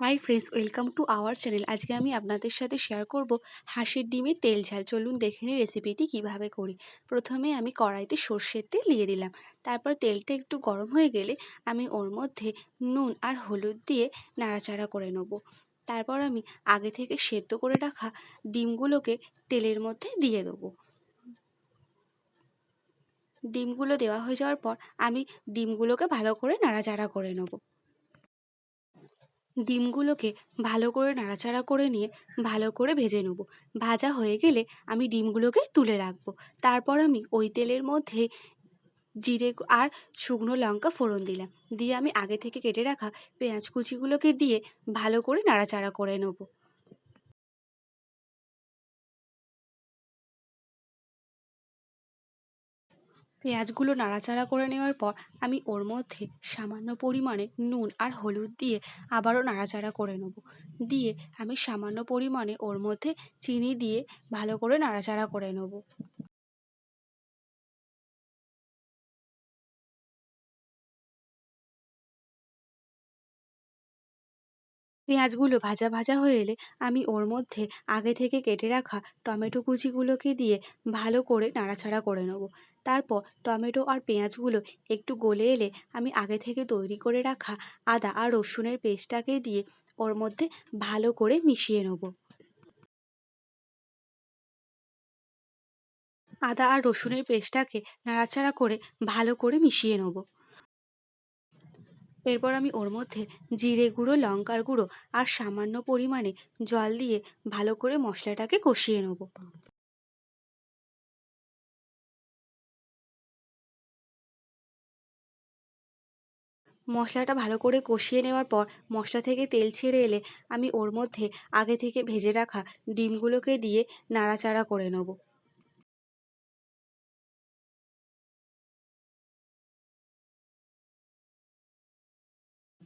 Hi friends welcome to our channel আজকে আমি আপনাদের সাথে শেয়ার করব হাঁসের ডিমের তেল ঝাল। চলুন দেখে নিই রেসিপিটি কীভাবে করি। প্রথমে আমি কড়াইতে সর্ষের তেল দিয়ে দিলাম। তারপর তেলটা একটু গরম হয়ে গেলে আমি ওর মধ্যে নুন আর হলুদ দিয়ে নাড়াচাড়া করে নেব। তারপর আমি আগে থেকে সেদ্ধ করে রাখা ডিমগুলোকে তেলের মধ্যে দিয়ে দেবো। ডিমগুলো দেওয়া হয়ে যাওয়ার পর আমি ডিমগুলোকে ভালো করে নাড়াচাড়া করে নেব। ডিমগুলোকে ভালো করে নাড়াচাড়া করে নিয়ে ভালো করে ভেজে নেব। ভাজা হয়ে গেলে আমি ডিমগুলোকে তুলে রাখব। তারপর আমি ওই তেলের মধ্যে জিরে আর শুকনো লঙ্কা ফোড়ন দিলাম। দিয়ে আমি আগে থেকে কেটে রাখা পেঁয়াজ কুচিগুলোকে দিয়ে ভালো করে নাড়াচাড়া করে নেব। পেঁয়াজগুলো নাড়াচাড়া করে নেওয়ার পর আমি ওর মধ্যে সামান্য পরিমাণে নুন আর হলুদ দিয়ে আবারও নাড়াচাড়া করে নেব। দিয়ে আমি সামান্য পরিমাণে ওর মধ্যে চিনি দিয়ে ভালো করে নাড়াচাড়া করে নেব। পেঁয়াজগুলো ভাজা ভাজা হয়ে এলে আমি ওর মধ্যে আগে থেকে কেটে রাখা টমেটো কুচিগুলোকে দিয়ে ভালো করে নাড়াচাড়া করে নেব। তারপর টমেটো আর পেঁয়াজগুলো একটু গলে এলে আমি আগে থেকে তৈরি করে রাখা আদা আর রসুনের পেস্টটাকে দিয়ে ওর মধ্যে ভালো করে মিশিয়ে নেব। আদা আর রসুনের পেস্টটাকে নাড়াচাড়া করে ভালো করে মিশিয়ে নেব। এরপর আমি ওর মধ্যে জিরে গুঁড়ো, লঙ্কার গুঁড়ো আর সামান্য পরিমাণে জল দিয়ে ভালো করে মশলাটাকে কষিয়ে নেব। মশলাটা ভালো করে কষিয়ে নেওয়ার পর মশলা থেকে তেল ছেড়ে এলে আমি ওর মধ্যে আগে থেকে ভেজে রাখা ডিমগুলোকে দিয়ে নাড়াচাড়া করে নেব।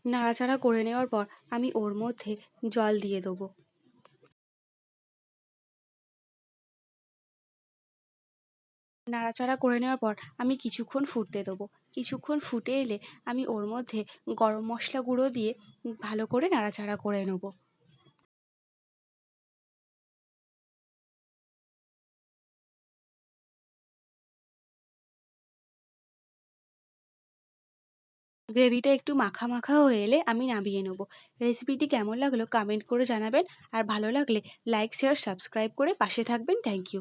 নাড়াচাড়া করে নেওয়ার পর আমি ওর মধ্যে জল দিয়ে দেবো। নাড়াচাড়া করে নেওয়ার পর আমি কিছুক্ষণ ফুটতে দেবো। কিছুক্ষণ ফুটে এলে আমি ওর মধ্যে গরম মশলা গুঁড়ো দিয়ে ভালো করে নাড়াচাড়া করে নেব। গ্রেভিটা একটু মাখা মাখা হয়ে এলে আমি নামিয়ে নেব। রেসিপিটি কেমন লাগল কমেন্ট করে জানাবেন। আর ভালো লাগলে লাইক শেয়ার সাবস্ক্রাইব করে পাশে থাকবেন। Thank you